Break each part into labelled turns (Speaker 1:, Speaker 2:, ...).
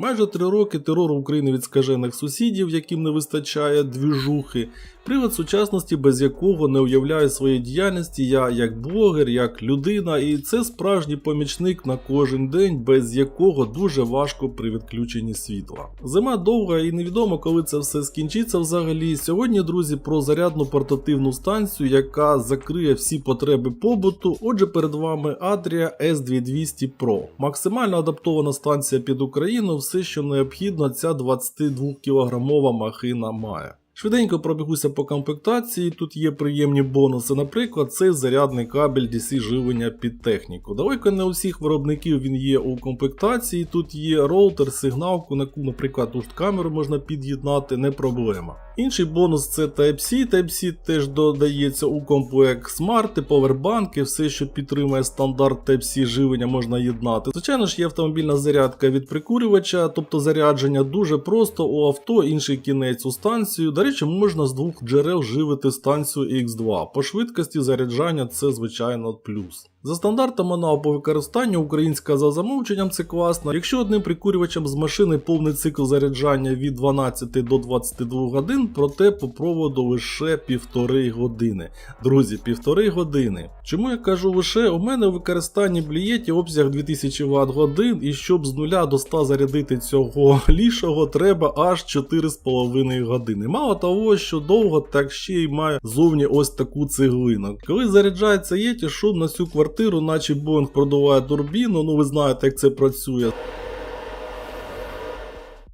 Speaker 1: Майже три роки терору України від скажених сусідів, яким не вистачає двіжухи, привид сучасності, без якого не уявляю своєї діяльності я як блогер, як людина, і це справжній помічник на кожен день, без якого дуже важко при відключенні світла. Зима довга і невідомо, коли це все скінчиться взагалі. Сьогодні, друзі, про зарядну портативну станцію, яка закриє всі потреби побуту. Отже, перед вами Adria S2200 Pro. Максимально адаптована станція під Україну, все, що необхідно, ця 22 кілограмова махина має. Швиденько пробігуся по комплектації. Тут є приємні бонуси. Наприклад, цей зарядний кабель DC живлення під техніку. Далеко не у всіх виробників він є у комплектації. Тут є роутер, сигналку, на яку, наприклад, тут камеру можна під'єднати, не проблема. Інший бонус це Type-C. Type-C теж додається у комплект смарти, повербанки, все, що підтримує стандарт Type-C живлення, можна єднати. Звичайно ж, є автомобільна зарядка від прикурювача, тобто зарядження дуже просто у авто, інший кінець у станцію. Речі, можна з двох джерел живити станцію X2. По швидкості заряджання це звичайно плюс. За стандартами на по використанню українська за замовченням це класно. Якщо одним прикурювачем з машини повний цикл заряджання від 12 до 22 годин, проте по проводу лише півтори години. Друзі, півтори години. Чому я кажу лише? У мене у використанні блієті обсяг 2000 Вт годин, і щоб з нуля до 100 зарядити цього лішого, треба аж 4,5 години. Мало того, що довго, так ще й має зовні ось таку цеглину. Коли заряджається єті, шум на всю квартиру, наче Боїнг продуває турбіну, ну ви знаєте, як це працює.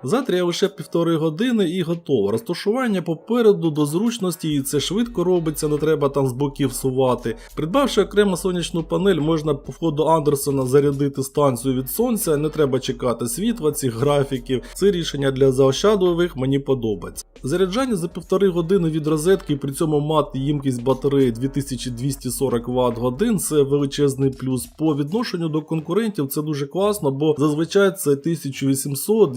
Speaker 1: Завтра я лише півтори години і готово. Розташування попереду до зручності, і це швидко робиться, не треба там з боків сувати. Придбавши окремо сонячну панель, можна по входу Андерсона зарядити станцію від сонця, не треба чекати світла, цих графіків. Це рішення для заощадливих мені подобається. Заряджання за півтори години від розетки, при цьому мати їмкість батареї 2240 Вт годин це величезний плюс. По відношенню до конкурентів це дуже класно, бо зазвичай це 1800,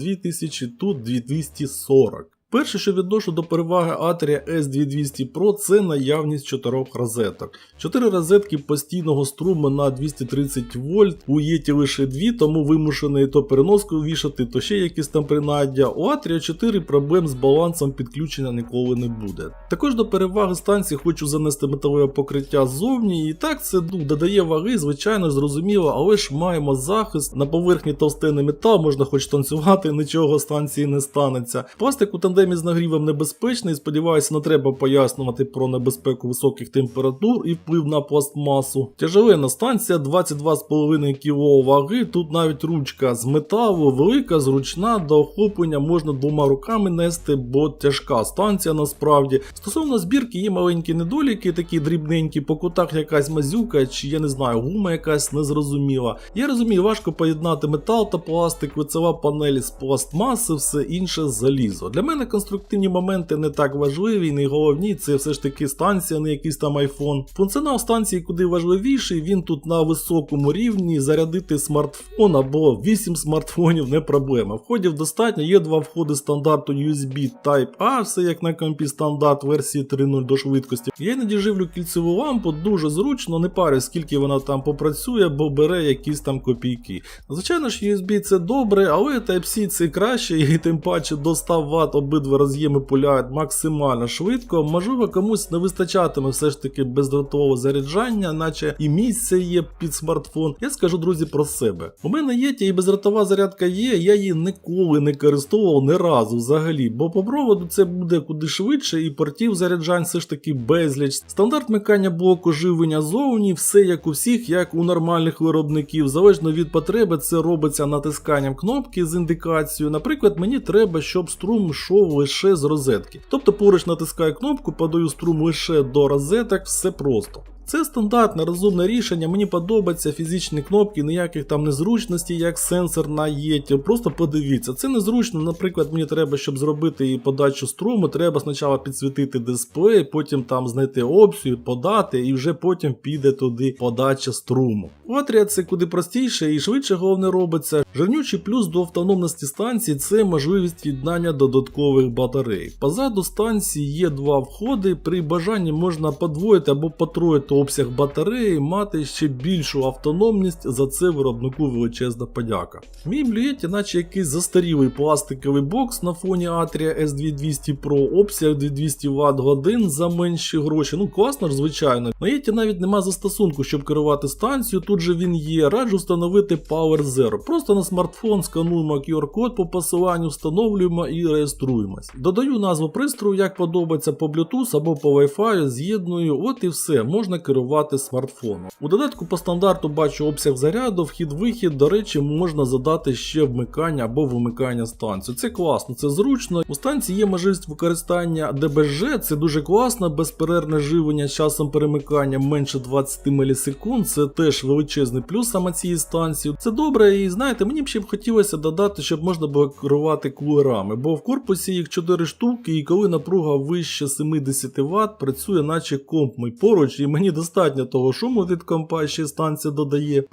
Speaker 1: 2000, тут 2240. Перше, що відношу до переваги Atria S2200 Pro, це наявність чотирьох розеток. Чотири розетки постійного струму на 230 вольт, у Єті лише дві, тому вимушений то переноску вішати, то ще якісь там принаддя. У Atria 4 проблем з балансом підключення ніколи не буде. Також до переваги станції хочу занести металеве покриття ззовні, і так це ну, додає ваги, звичайно, зрозуміло, але ж маємо захист. На поверхні товстений метал, можна хоч танцювати, нічого станції не станеться. Пластик у тандемі з нагрівом небезпечний, сподіваюся, не треба пояснювати про небезпеку високих температур і вплив на пластмасу. Тяжеленна станція 22,5 кг ваги, тут навіть ручка з металу, велика, зручна, до охоплення можна двома руками нести, бо тяжка станція насправді. Стосовно збірки є маленькі недоліки, такі дрібненькі, по кутах якась мазюка, чи я не знаю, гума якась незрозуміла. Я розумію, важко поєднати метал та пластик, лицева панель з пластмаси, все інше залізо. Для мене конструктивні моменти не так важливі, найголовні це все ж таки станція, не якийсь там айфон. Функціонал станції куди важливіший, він тут на високому рівні. Зарядити смартфон або 8 смартфонів не проблема. Входів достатньо, є два входи стандарту USB Type-A, все як на компі стандарт версії 3.0 до швидкості. Я іноді живлю кільцеву лампу, дуже зручно, не парю, скільки вона там попрацює, бо бере якісь там копійки. Звичайно ж, USB це добре, але Type-C це краще, і тим паче до 100 Вт обидва роз'єми пуляють максимально швидко. Можливо, комусь не вистачатиме все ж таки бездротового заряджання, наче і місця є під смартфон. Я скажу, друзі, про себе. У мене є ті і бездротова зарядка є, я її ніколи не користував ні разу взагалі, бо по проводу це буде куди швидше, і портів заряджань все ж таки безліч. Стандарт микання блоку живлення зовні, все як у всіх, як у нормальних виробників. Залежно від потреби, це робиться натисканням кнопки з індикацією. Наприклад, мені треба, щоб струм йшов лише з розетки. Тобто поруч натискаю кнопку, подаю струм лише до розеток, все просто. Це стандартне розумне рішення, мені подобаються фізичні кнопки, ніяких там незручностей, як сенсор на єті. Просто подивіться, це незручно. Наприклад, мені треба, щоб зробити подачу струму, треба спочатку підсвітити дисплей, потім там знайти опцію, подати, і вже потім піде туди подача струму. Отря це куди простіше і швидше головне робиться. Жирнючий плюс до автономності станції це можливість віддання додаткових батарей. Позаду станції є два входи, при бажанні можна подвоїти або потроїти обсяг батареї, мати ще більшу автономність. За це виробнику величезна подяка. Мій блюєті, наче якийсь застарілий пластиковий бокс на фоні Atria S2200 Pro, обсяг 2200 Вт годин за менші гроші. Ну класно ж, звичайно. На Єті навіть нема застосунку, щоб керувати станцією. Тут же він є. Раджу встановити Power Zero. Просто на смартфон скануємо QR-код по посиланню, встановлюємо і реєструємось. Додаю назву пристрою, як подобається по Bluetooth або по Wi-Fi, з'єдную. От і все, можна керувати смартфоном. У додатку по стандарту бачу обсяг заряду, вхід-вихід. До речі, можна задати ще вмикання або вимикання станції. Це класно, це зручно. У станції є можливість використання ДБЖ, це дуже класно, безперервне живлення часом перемикання менше 20 мілісекунд. Це теж величезний плюс саме цієї станції. Це добре, і знаєте, мені б ще б хотілося додати, щоб можна було керувати кулерами, бо в корпусі їх 4 штуки, і коли напруга вище 70 Вт, працює наче комп мій поруч, і мені достатньо того шуму від компа, ще станція додає.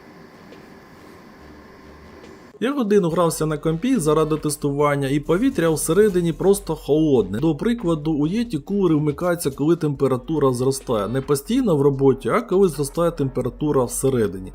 Speaker 1: Я годину грався на компі заради тестування, і повітря всередині просто холодне. До прикладу, у Єті кулери вмикаються, коли температура зростає. Не постійно в роботі, а коли зростає температура всередині.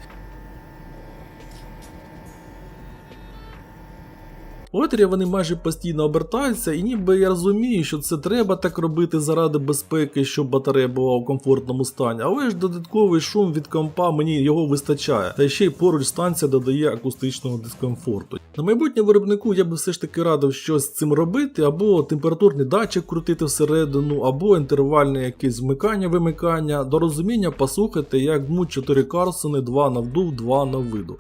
Speaker 1: У вони майже постійно обертаються, і ніби я розумію, що це треба так робити заради безпеки, щоб батарея була у комфортному стані, але ж додатковий шум від компа мені його вистачає, та ще й поруч станція додає акустичного дискомфорту. На майбутнє виробнику я би все ж таки радив щось з цим робити, або температурний датчик крутити всередину, або інтервальне якесь вмикання-вимикання. До розуміння послухайте, як дмуть 4 Карсони, 2 на вдув, 2 на виду.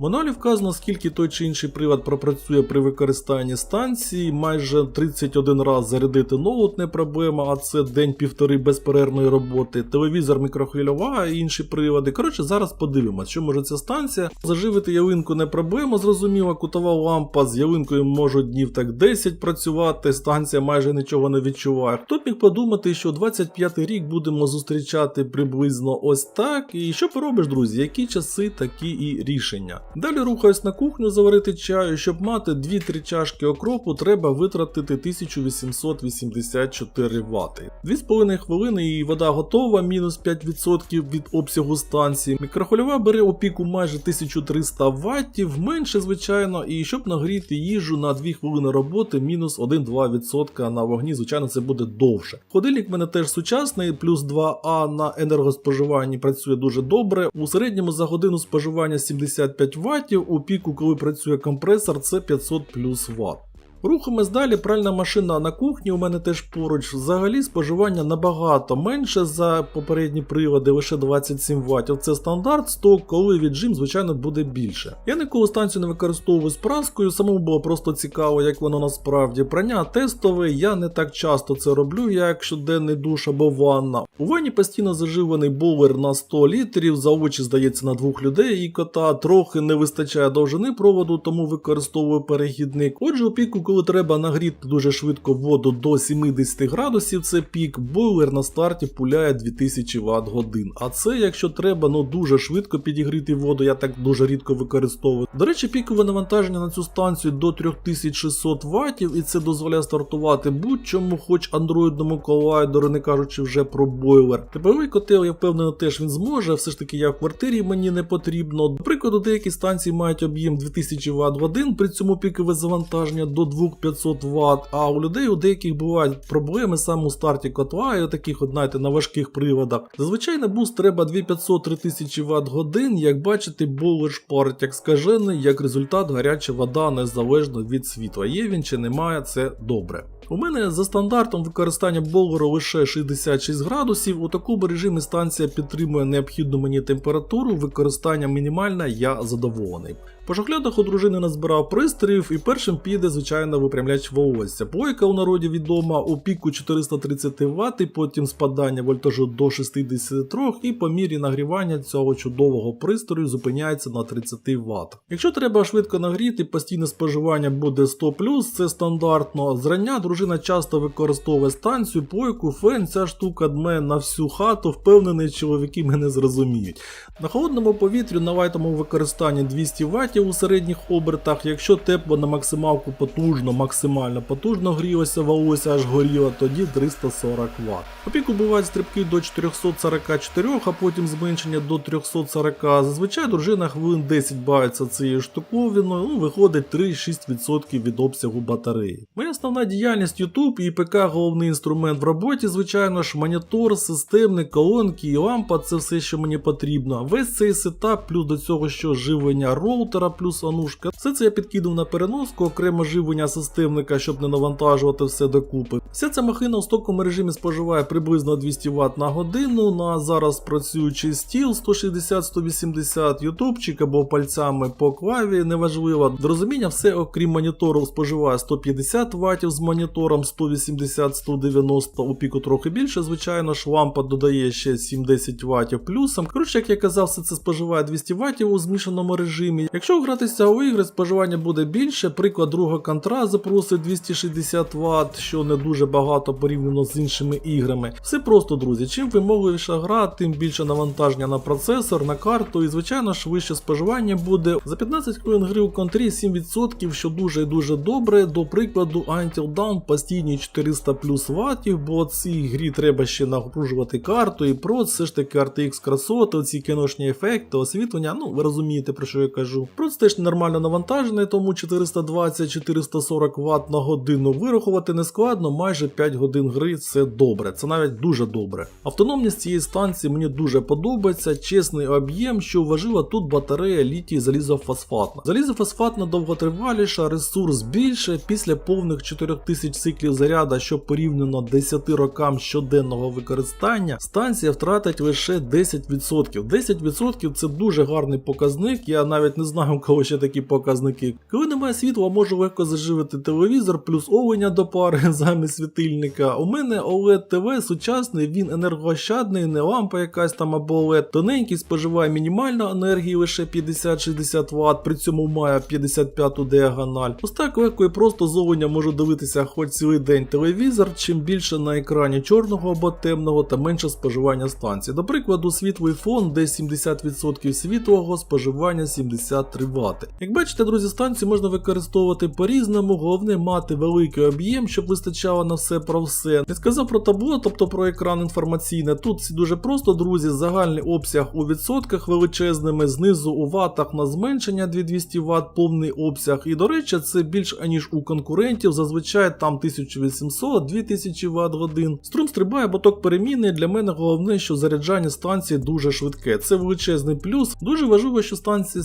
Speaker 1: В мануалі вказано, скільки той чи інший привод пропрацює при використанні станції. Майже 31 раз зарядити ноут не проблема, а це день-півтори безперервної роботи. Телевізор, мікрохвильова і інші приводи. Коротше, зараз подивимось, що може ця станція. Заживити ялинку не проблема, зрозуміло, кутова лампа з ялинкою може днів так 10 працювати. Станція майже нічого не відчуває. Б міг подумати, що 25-й рік будемо зустрічати приблизно ось так. І що поробиш, друзі? Які часи, такі і рішення. Далі рухаюсь на кухню заварити чаю. Щоб мати 2-3 чашки окропу, треба витратити 1884 Вт. 2,5 хвилини і вода готова, мінус 5% від обсягу станції. Мікрохвильова бере опіку майже 1300 Вт, менше, звичайно, і щоб нагріти їжу на 2 хвилини роботи, мінус 1-2% на вогні, звичайно, це буде довше. Ходильник в мене теж сучасний, плюс 2А на енергоспоживанні працює дуже добре. У середньому за годину споживання 75 Вт, у піку, коли працює компресор, це 500 плюс Вт. Рухаємось далі, пральна машина на кухні у мене теж поруч. Взагалі споживання набагато менше за попередні приводи, лише 27 Вт. Це стандарт, сток, коли віджим, звичайно, буде більше. Я ніколи станцію не використовую з праскою, самому було просто цікаво, як воно насправді. Прання тестове, я не так часто це роблю, як щоденний душ або ванна. У ванні постійно заживаний бойлер на 100 літрів, за очі здається на двох людей і кота. Трохи не вистачає довжини проводу, тому використовую перехідник. Отже, у піку, коли треба нагріти дуже швидко воду до 70 градусів, це пік, бойлер на старті пуляє 2000 Вт годин. А це, якщо треба, ну дуже швидко підігріти воду, я так дуже рідко використовую. До речі, пікове навантаження на цю станцію до 3600 Вт, і це дозволяє стартувати будь-чому, хоч андроїдному колайдеру, не кажучи вже про бойлер. Тепловий котел, я впевнений, теж він зможе, все ж таки я в квартирі мені не потрібно. До прикладу, деякі станції мають об'єм 2000 Вт годин, при цьому пікове завантаження до 2500 Вт, а у людей у деяких бувають проблеми саме у старті котла і таких, от, знаєте, на важких приводах. Зазвичай на буст треба 2500-3000 Вт годин, як бачите, бойлер шпарить як скажений, як результат гаряча вода незалежно від світла. Є він чи немає, це добре. У мене за стандартом використання бойлеру лише 66 градусів. У такому режимі станція підтримує необхідну мені температуру, використання мінімальне, я задоволений. По шахлядах у дружини назбирав пристроїв і першим піде, звичайно, випрямляч волосся. Плойка у народі відома у піку 430 Вт, потім спадання вольтажу до 63 і по мірі нагрівання цього чудового пристрою зупиняється на 30 Вт. Якщо треба швидко нагріти, постійне споживання буде 100 це стандартно. Зрання дружина часто використовує станцію, плойку, фен, ця штука дме на всю хату, впевнений, чоловіки мене зрозуміють. На холодному повітрі на лайтовому використанні 200 Вт у середніх обертах, якщо тепло на максималку потужно, максимально потужно грілося, валося аж горіло, тоді 340 Вт. По піку бувають стрибки до 444, а потім зменшення до 340. Зазвичай дружина хвилин 10 бавиться цією штуковиною, ну виходить 3-6% від обсягу батареї. Моя основна діяльність YouTube і ПК головний інструмент в роботі, звичайно ж, монітор, системник, колонки і лампа це все, що мені потрібно. Весь цей сетап, плюс до цього що живлення роутера, плюс анушка. Все це я підкинув на переноску, окремо живлення системника, щоб не навантажувати все докупи. Вся ця махина у стоковому режимі споживає приблизно 200 Вт на годину. На зараз працюючий стіл 160-180, ютубчик або пальцями по клаві, неважливо. До розуміння, все окрім монітору споживає 150 Вт з монітором 180-190, у піку трохи більше, звичайно ж, лампа додає ще 7-10 Вт плюсом. Коротше, як я казав, все це споживає 200 Вт у змішаному режимі. Якщо гратися у ігри, споживання буде більше. Приклад другого контра запросить 260 Вт, що не дуже багато порівняно з іншими іграми. Все просто, друзі. Чим вимогливіша гра, тим більше навантаження на процесор, на карту, і звичайно ж вище споживання буде. За 15 хвилин гри у контрі 7%, що дуже і дуже добре. До прикладу, Until Dawn постійні 400 плюс ваттів, бо цій грі треба ще нагружувати карту і про все ж таки RTX красоти, оці кіношні ефекти, освітлення. Ну ви розумієте про що я кажу. Проц теж нормально навантажений, тому 420-440 Вт на годину вирахувати не складно, майже 5 годин гри це добре, це навіть дуже добре. Автономність цієї станції мені дуже подобається, чесний об'єм, що важила тут батарея літій залізофосфатна. Залізофосфатна довготриваліша, ресурс більше після повних 4000 циклів заряда, що порівняно 10 рокам щоденного використання, станція втратить лише 10%. 10% це дуже гарний показник. Я навіть не знаю, у ще такі показники. Коли немає світла, можу легко заживити телевізор, плюс оленя до пари замість світильника. У мене OLED TV сучасний, він енергоощадний, не лампа якась там або OLED. Тоненький споживає мінімально енергії лише 50-60 Вт, при цьому має 55 діагональ. Ось так легко і просто з оленя можу дивитися хоч цілий день телевізор, чим більше на екрані чорного або темного та менше споживання станції. До прикладу, світлий фон, де 70% світлого, споживання 73 Вт. Як бачите, друзі, станцію можна використовувати по-різному, головне мати великий об'єм, щоб вистачало на все про все. Не сказав про табло, тобто про екран інформаційне. Тут все дуже просто, друзі, загальний обсяг у відсотках величезними, знизу у ватах на зменшення 2200 Вт, повний обсяг. І до речі, це більш аніж у конкурентів, зазвичай там 1800-2000 Вт годин. Струм стрибає, боток перемінний. Для мене головне, що заряджання станції дуже швидке. Це величезний плюс. Дуже важливо, що станція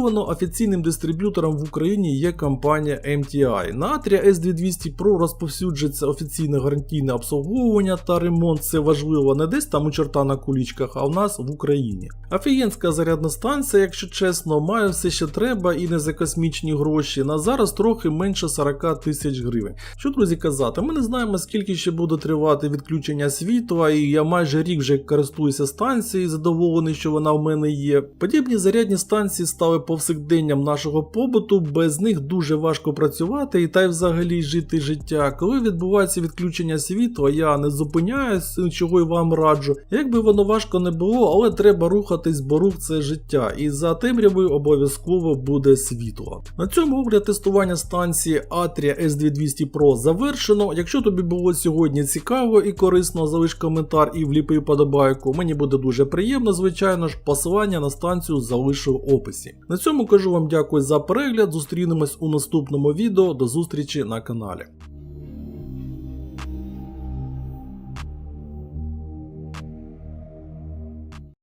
Speaker 1: сертифіковано офіційним дистриб'ютором в Україні є компанія MTI. На Atria S2200 Pro розповсюджується офіційне гарантійне обслуговування та ремонт. Це важливо не десь там у чорта на кулічках, а у нас в Україні. Офігенська зарядна станція, якщо чесно, має все, що треба, і не за космічні гроші. На зараз трохи менше 40 тисяч гривень. Що, друзі, казати, ми не знаємо, скільки ще буде тривати відключення світла, і я майже рік вже користуюся станцією, задоволений, що вона в мене є. Подібні зарядні станції стали повсякденням нашого побуту, без них дуже важко працювати і та й взагалі жити життя. Коли відбувається відключення світла, я не зупиняюсь, чого й вам раджу. Як би воно важко не було, але треба рухатись, бо рух це життя, і за темрявою обов'язково буде світло. На цьому огляд тестування станції Atria S2200 Pro завершено. Якщо тобі було сьогодні цікаво і корисно, залиш коментар і вліпи подобайку. Мені буде дуже приємно, звичайно ж, посилання на станцію залишу в описі. Цьому кажу вам дякую за перегляд. Зустрінемось у наступному відео. До зустрічі на каналі.